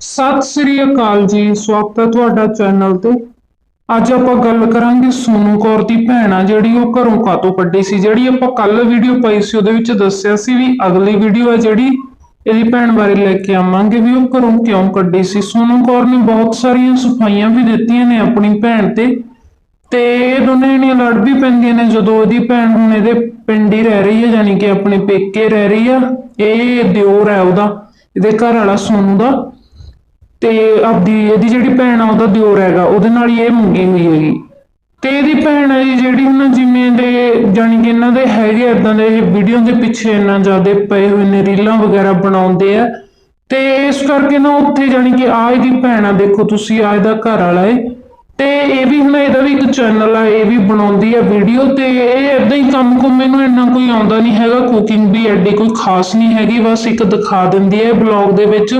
ਸਤਿ ਸ੍ਰੀ ਅਕਾਲ ਜੀ, ਸਵਾਗਤ ਹੈ ਤੁਹਾਡਾ ਚੈਨਲ ਤੇ। ਅੱਜ ਆਪਾਂ ਗੱਲ ਕਰਾਂਗੇ ਸੋਨੂ ਕੌਰ ਦੀ ਭੈਣ ਆ, ਜਿਹੜੀ ਉਹ ਘਰੋਂ ਕਾਤੋਂ ਕੱਢੀ ਸੀ, ਜਿਹੜੀ ਆਪਾਂ ਕੱਲ ਵੀਡੀਓ ਪਾਈ ਸੀ, ਉਹਦੇ ਵਿੱਚ ਦੱਸਿਆ ਸੀ ਵੀ ਅਗਲੀ ਵੀਡੀਓ ਆ ਜਿਹੜੀ, ਇਹਦੀ ਭੈਣ ਬਾਰੇ ਲੈ ਕੇ ਆਵਾਂਗੇ ਵੀ ਉਹ ਘਰੋਂ ਕਿਉਂ ਕੱਢੀ ਸੀ। ਸੋਨੂ ਕੌਰ ਨੇ ਬਹੁਤ ਸਾਰੀਆਂ ਸਫਾਈਆਂ ਵੀ ਦਿੱਤੀਆਂ ਨੇ ਆਪਣੀ ਭੈਣ ਤੇ ਤੇ ਇਹ ਦੋਨੇ ਜਣੀਆਂ ਲੜ ਵੀ ਪੈਂਦੀਆਂ ਨੇ, ਜਦੋਂ ਉਹਦੀ ਭੈਣ ਹੁਣ ਇਹਦੇ ਪਿੰਡ ਹੀ ਰਹਿ ਰਹੀ ਹੈ, ਯਾਨੀ ਕਿ ਆਪਣੇ ਪੇਕੇ ਰਹਿ ਰਹੀ ਆ, ਇਹ ਦਿਓਰ ਹੈ ਉਹਦਾ, ਇਹਦੇ ਘਰ ਵਾਲਾ ਸੋਨੂ ਦਾ। ਤੇ ਆਪਦੀ ਇਹਦੀ ਜਿਹੜੀ ਭੈਣ ਆ, ਉਹਦਾ ਦਿਓਰ ਹੈਗਾ, ਉਹਦੇ ਨਾਲ ਹੀ ਇਹ ਮੰਗੀ ਹੋਈ ਹੈਗੀ। ਤੇ ਇਹਦੀ ਭੈਣ ਹੈ ਜਿਹੜੀ ਹੁਣ ਜਿਵੇਂ ਦੇ, ਜਾਣੀ ਕਿ ਇਹਨਾਂ ਦੇ ਹੈਗੇ ਇਦਾਂ ਦੇ ਵੀਡੀਓ ਦੇ ਪਿੱਛੇ ਇੰਨਾ ਜ਼ਿਆਦਾ ਪਏ ਹੋਏ ਨੇ, ਰੀਲਾਂ ਵਗੈਰਾ ਬਣਾਉਂਦੇ ਆ। ਤੇ ਇਸ ਕਰਕੇ ਨਾ ਉੱਥੇ ਜਾਣੀ ਕਿ ਆ ਇਹਦੀ ਭੈਣ ਆ, ਦੇਖੋ ਤੁਸੀਂ ਆ ਇਹਦਾ ਘਰ ਵਾਲਾ ਏ। ਤੇ ਇਹ ਵੀ ਹੁਣ ਇਹਦਾ ਵੀ ਇੱਕ ਚੈਨਲ ਆ, ਇਹ ਵੀ ਬਣਾਉਂਦੀ ਆ ਵੀਡੀਓ ਤੇ ਇਹ ਇਦਾਂ ਹੀ ਕੰਮ ਕੁਮ ਮੈਨੂੰ ਇੰਨਾ ਕੋਈ ਆਉਂਦਾ ਨਹੀਂ ਹੈਗਾ ਕੁਕਿੰਗ ਵੀ ਐਡੀ ਕੋਈ ਖਾਸ ਨਹੀਂ ਹੈਗੀ, ਬਸ ਇੱਕ ਦਿਖਾ ਦਿੰਦੀ ਹੈ ਬਲੌਗ ਦੇ ਵਿੱਚ।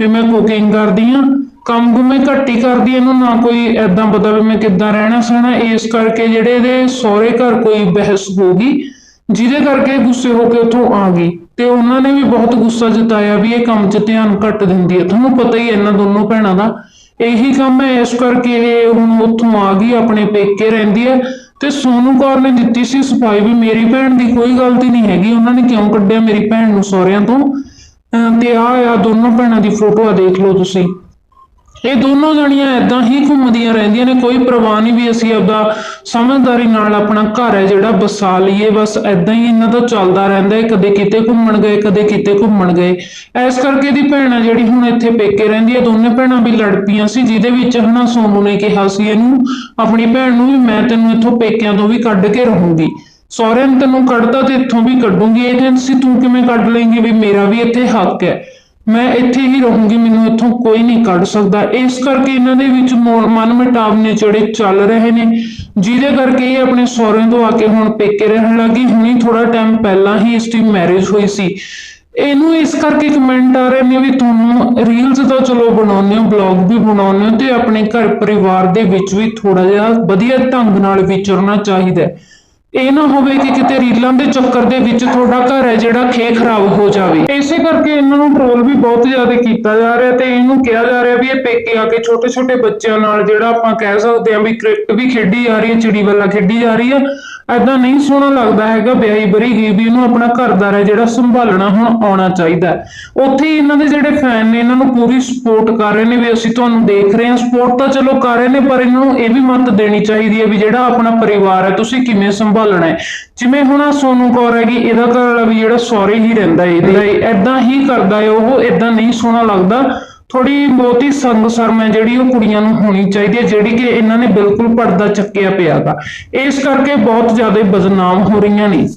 ਵੀ ਮੈਂ ਕੁਕਿੰਗ ਕਰਦੀ ਆ ਕੰਮ ਕੁਮ ਮੈਂ ਘੱਟ ਹੀ ਕਰਦੀ ਇਹਨੂੰ ਨਾ ਕੋਈ ਐਦਾਂ ਪਤਾ ਵੀ ਮੈਂ ਕਿੱਦਾਂ ਰਹਿਣਾ ਸਹਿਣਾ, ਇਸ ਕਰਕੇ ਜਿਹੜੇ ਇਹਦੇ ਸਹੁਰੇ ਘਰ ਕੋਈ ਬਹਿਸ ਹੋ ਗਈ, ਜਿਹਦੇ ਕਰਕੇ ਗੁੱਸੇ ਹੋ ਕੇ ਉੱਥੋਂ ਆ ਗਈ। ਤੇ ਉਹਨਾਂ ਨੇ ਵੀ ਬਹੁਤ ਗੁੱਸਾ ਜਤਾਇਆ ਵੀ ਇਹ ਕੰਮ 'ਚ ਧਿਆਨ ਘੱਟ ਦਿੰਦੀ ਹੈ। ਤੁਹਾਨੂੰ ਪਤਾ ਹੀ ਹੈ ਇਹਨਾਂ ਦੋਨੋਂ ਭੈਣਾਂ ਦਾ। ਇਹੀ ਕੰਮ ਹੈ, ਇਸ ਕਰਕੇ ਇਹ ਹੁਣ ਉੱਥੋਂ ਆ ਗਈ, ਆਪਣੇ ਪੇਕੇ ਰਹਿੰਦੀ ਹੈ। ਤੇ ਸੋਨੂ ਕੌਰ ਨੇ ਦਿੱਤੀ ਸੀ ਸਫ਼ਾਈ ਵੀ ਮੇਰੀ ਭੈਣ ਦੀ ਕੋਈ ਗਲਤੀ ਨਹੀਂ ਹੈਗੀ। ਉਹਨਾਂ ਨੇ ਕਿਉਂ ਕੱਢਿਆ ਮੇਰੀ ਭੈਣ ਨੂੰ ਸਹੁਰਿਆਂ ਤੋਂ? ਤੇ ਆ ਆ ਦੋਨੋਂ ਭੈਣਾਂ ਦੀ ਫੋਟੋ ਆ, ਦੇਖ ਲਓ ਤੁਸੀਂ। ਇਹ ਦੋਨੋਂ ਜਣੀਆਂ ਐਦਾਂ ਹੀ ਘੁੰਮਦੀਆਂ ਰਹਿੰਦੀਆਂ ਨੇ, ਕੋਈ ਪਰਵਾਹ ਨਹੀਂ ਵੀ ਅਸੀਂ ਆਪਦਾ ਸਮਝਦਾਰੀ ਨਾਲ ਆਪਣਾ ਘਰ ਹੈ ਜਿਹੜਾ ਬਸਾ ਲਈਏ, ਬਸ ਐਦਾਂ ਹੀ ਇਹਨਾਂ ਦਾ ਚੱਲਦਾ ਰਹਿੰਦਾ ਹੈ, ਕਦੇ ਕਿਤੇ ਘੁੰਮਣ ਗਏ, ਕਦੇ ਕਿਤੇ ਘੁੰਮਣ ਗਏ। ਇਸ ਕਰਕੇ ਦੀ ਭੈਣ ਜਿਹੜੀ ਹੁਣ ਇੱਥੇ ਪੇਕੇ ਰਹਿੰਦੀ ਹੈ, ਦੋਨੇ ਭੈਣਾਂ ਵੀ ਲੜ ਪਈਆਂ ਸੀ, ਜਿਹਦੇ ਵਿੱਚ ਹਨਾ ਸੋਨੂ ਨੇ ਕਿਹਾ ਸੀ ਇਹਨੂੰ, ਆਪਣੀ ਭੈਣ ਨੂੰ ਵੀ ਮੈਂ ਤੈਨੂੰ ਇੱਥੋਂ ਪੇਕਿਆਂ ਤੋਂ ਵੀ ਕੱਢ ਕੇ ਰਹੂੰਗੀ। ਸਹੁਰਿਆਂ ਨੇ ਤੈਨੂੰ ਕੱਢਤਾ ਤੇ ਇੱਥੋਂ ਵੀ ਕੱਢੂੰਗੀ। ਏਜੰਸੀ ਤੂੰ ਕਿਵੇਂ ਕੱਢ ਲੇਂਗੀ ਵੀ ਮੇਰਾ ਵੀ ਇੱਥੇ ਹੱਕ ਹੈ? ਮੈਂ ਇੱਥੇ ਹੀ ਰਹੂੰਗੀ, ਮੈਨੂੰ ਇੱਥੋਂ ਕੋਈ ਨਹੀਂ ਕੱਢ ਸਕਦਾ। ਇਸ ਕਰਕੇ ਇਹਨਾਂ ਦੇ ਵਿੱਚ ਮਨ ਮਿਟਾਵ ਨੇ ਜਿਹੜੇ ਚੱਲ ਰਹੇ ਨੇ, ਜਿਹਦੇ ਕਰਕੇ ਇਹ ਆਪਣੇ ਸਹੁਰੇ ਤੋਂ ਆ ਕੇ ਹੁਣ ਪੇਕੇ ਰਹਿਣ ਲੱਗੀ। ਹੁਣੀ ਥੋੜਾ ਟਾਈਮ ਪਹਿਲਾਂ ਹੀ ਇਸ ਦੀ ਮੈਰਿਜ ਹੋਈ ਸੀ। ਇਹਨੂੰ ਇਸ ਕਰਕੇ ਕਮੈਂਟ ਆ ਰਹੇ ਨੇ ਵੀ ਤੁਹਾਨੂੰ ਰੀਲਸ ਤਾਂ ਚਲੋ ਬਣਾਉਂਦੇ ਹੋ ਬਲੌਗ ਵੀ ਬਣਾਉਂਦੇ ਹੋ ਤੇ ਆਪਣੇ ਘਰ ਪਰਿਵਾਰ ਦੇ ਵਿੱਚ ਵੀ ਥੋੜਾ ਜਿਹਾ ਵਧੀਆ ਢੰਗ ਨਾਲ ਵਿਚਰਨਾ ਚਾਹੀਦਾ ਹੈ। ਇਹ ਨਾ ਹੋਵੇ ਕਿ ਕਿਤੇ ਰੀਲਾਂ ਦੇ ਚੱਕਰ ਦੇ ਵਿੱਚ ਤੁਹਾਡਾ ਘਰ ਹੈ ਜਿਹੜਾ ਖੇ ਖਰਾਬ ਹੋ ਜਾਵੇ। ਇਸੇ ਕਰਕੇ ਇਹਨਾਂ ਨੂੰ ਟ੍ਰੋਲ ਵੀ ਬਹੁਤ ਜ਼ਿਆਦਾ ਕੀਤਾ ਜਾ ਰਿਹਾ ਤੇ ਇਹਨੂੰ ਕਿਹਾ ਜਾ ਰਿਹਾ ਵੀ ਇਹ ਪੇਕੇ ਆ ਕੇ ਛੋਟੇ ਛੋਟੇ ਬੱਚਿਆਂ ਨਾਲ ਜਿਹੜਾ ਆਪਾਂ ਕਹਿ ਸਕਦੇ ਹਾਂ ਵੀ ਕ੍ਰਿਕਟ ਵੀ ਖੇਡੀ ਜਾ ਰਹੀ ਹੈ, ਚਿੜੀ ਬੱਲਾ ਖੇਡੀ ਜਾ ਰਹੀ ਹੈ। ਐਦਾਂ ਨਹੀਂ ਸੋਹਣਾ ਲੱਗਦਾ ਹੈਗਾ ਵਿਆਹੀ ਬਰੀ ਗਈ ਵੀ ਇਹਨੂੰ ਆਪਣਾ ਘਰਦਾਰ ਹੈ ਜਿਹੜਾ ਸੰਭਾਲਣਾ ਹੁਣ ਆਉਣਾ ਚਾਹੀਦਾ ਉੱਥੇ ਇਹਨਾਂ ਦੇ ਜਿਹੜੇ ਫੈਨ ਨੇ, ਇਹਨਾਂ ਨੂੰ ਪੂਰੀ ਸਪੋਰਟ ਕਰ ਰਹੇ ਨੇ ਵੀ ਅਸੀਂ ਤੁਹਾਨੂੰ ਦੇਖ ਰਹੇ ਹਾਂ। ਸਪੋਰਟ ਤਾਂ ਚਲੋ ਕਰ ਰਹੇ ਨੇ, ਪਰ ਇਹਨਾਂ ਨੂੰ ਇਹ ਵੀ ਮਤ ਦੇਣੀ ਚਾਹੀਦੀ ਹੈ ਵੀ ਜਿਹੜਾ ਆਪਣਾ ਪਰਿਵਾਰ ਹੈ, ਤੁਸੀਂ ਕਿਵੇਂ ਸੰਭਾਲਣਾ ਹੈ। ਜਿਵੇਂ ਹੁਣ ਆਹ ਸੋਨੂ ਕੌਰ ਹੈਗੀ, ਇਹਦਾ ਘਰ ਵਾਲਾ ਵੀ ਜਿਹੜਾ ਸਹੁਰੇ ਹੀ ਰਹਿੰਦਾ ਹੈ, ਇਹਦੇ। ਐਦਾਂ ਹੀ ਕਰਦਾ ਹੈ ਉਹ ਐਦਾਂ ਨਹੀਂ ਸੋਹਣਾ ਲੱਗਦਾ। ਥੋੜੀ ਬਹੁਤੀ ਸੰਗ ਸ਼ਰਮ ਹੈ ਜਿਹੜੀ ਉਹ ਕੁੜੀਆਂ ਨੂੰ ਹੋਣੀ ਚਾਹੀਦੀ ਹੈ, ਜਿਹੜੀ ਕਿ ਇਹਨਾਂ ਨੇ ਬਿਲਕੁਲ ਪਰਦਾ ਚੱਕਿਆ ਪਿਆਗਾ ਇਸ ਕਰਕੇ ਬਹੁਤ ਜ਼ਿਆਦਾ ਬਦਨਾਮ ਹੋ ਰਹੀਆਂ ਨੇ।